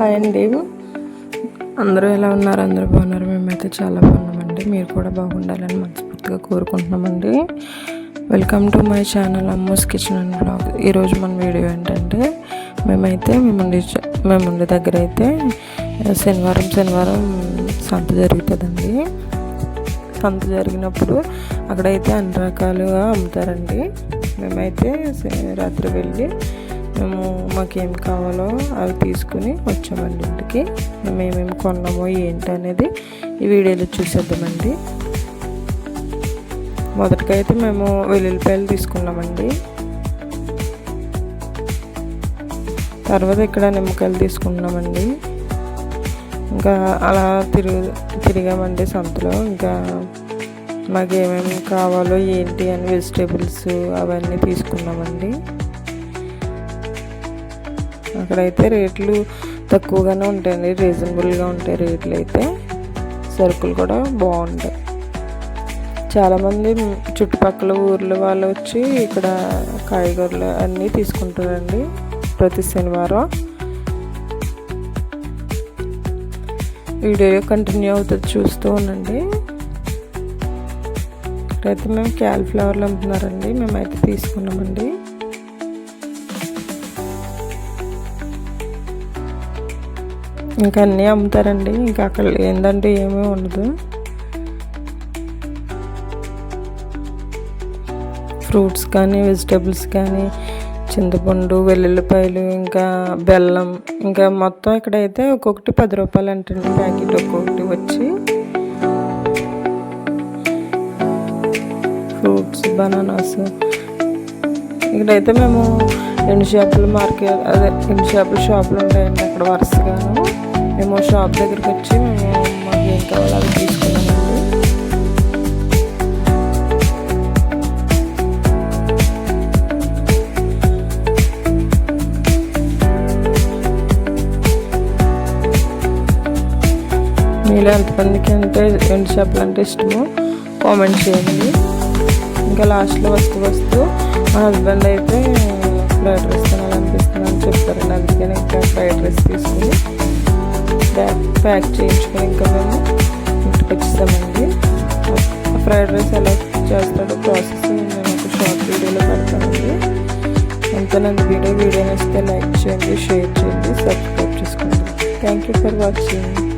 Hi అండి. అందరూ ఎలా ఉన్నారు? అందరూ బాగున్నారు. మేమైతే చాలా బాగున్నామండి. మీరు కూడా బాగుండాలని మనస్ఫూర్తిగా కోరుకుంటున్నామండి. వెల్కమ్ టు మై ఛానల్ అమ్మోస్ కిచెన్ అండ్ బ్లాగ్ ఈరోజు మన వీడియో ఏంటంటే మేమైతే మేముండి మేముండే దగ్గర అయితే శనివారం శనివారం సంత జరుగుతుందండి. సంత జరిగినప్పుడు అక్కడైతే అన్ని రకాలుగా అమ్ముతారండి. మేమైతే రాత్రి వెళ్ళి మేము మాకేం కావాలో అవి తీసుకుని వచ్చామండి ఇంటికి. మేము ఏమేమి కొన్నామో ఏంటి అనేది ఈ వీడియోలో చూసేద్దామండి. మొదటికైతే మేము వెల్లుల్లిపాయలు తీసుకున్నామండి. తర్వాత ఇక్కడ నిమ్మకాయలు తీసుకున్నామండి. ఇంకా అలా తిరుగు తిరిగామండి సంతలో. ఇంకా మాకు ఏమేమి కావాలో ఏంటి అని వెజిటేబుల్స్ అవన్నీ తీసుకున్నామండి. అక్కడైతే రేట్లు తక్కువగానే ఉంటాయండి. రీజనబుల్గా ఉంటాయి రేట్లు అయితే సరుకులు కూడా బాగుంటాయి. చాలామంది చుట్టుపక్కల ఊర్ల వాళ్ళు వచ్చి ఇక్కడ కాయగూరలు అన్నీ తీసుకుంటారండి ప్రతి శనివారం. వీడియో కంటిన్యూ అవుతుంది చూస్తూ ఉండండి. ఇక్కడైతే మేము క్యాలిఫ్లవర్లు అమ్ముతున్నారండి. మేమైతే తీసుకున్నామండి. ఇంకా అన్నీ అమ్ముతారండి. ఇంకా అక్కడ ఏంటంటే ఏమీ ఉండదు. ఫ్రూట్స్ కానీ వెజిటేబుల్స్ కానీ చింతపండు వెల్లుల్లిపాయలు ఇంకా బెల్లం. ఇంకా మొత్తం ఇక్కడైతే ఒక్కొక్కటి పది రూపాయలు అంటండి. ప్యాకెట్ ఒక్కొక్కటి వచ్చి ఫ్రూట్స్ బనానాస్. ఇక్కడైతే మేము ఎండు చేపల మార్కెట్ అదే ఎండు చేపల షాపులు ఉంటాయండి అక్కడ వరుసగాను. మేము షాప్ దగ్గరికి వచ్చి మేము మాకు ఏం కావాలో అవి తీసుకున్నామండి మీలో ఎంతమందికి అంటే ఎండు చేపలు అంటే ఇష్టమో కామెంట్ చేయండి. ఇంకా లాస్ట్లో వస్తూ వస్తూ మా హస్బెండ్ అయితే ఫ్రైడ్ రైస్ తినాలనిపిస్తుంది అని చెప్తారండి. అందుకే ఇంకా ఫ్రైడ్ రైస్ తీసుకుని ప్యాక్ ప్యాక్ చేయించుకొని ఇంకా మేము ఇంటికి వచ్చేసామండి ఫ్రైడ్ రైస్ ఎలా చేస్తాడో ప్రాసెస్ నేను ఒక షార్ట్ వీడియోలో పెడతానండి. ఎంతనంది వీడియో వీడియో నచ్చితే లైక్ చేయండి షేర్ చేయండి సబ్స్క్రైబ్ చేసుకోండి. Thank you for watching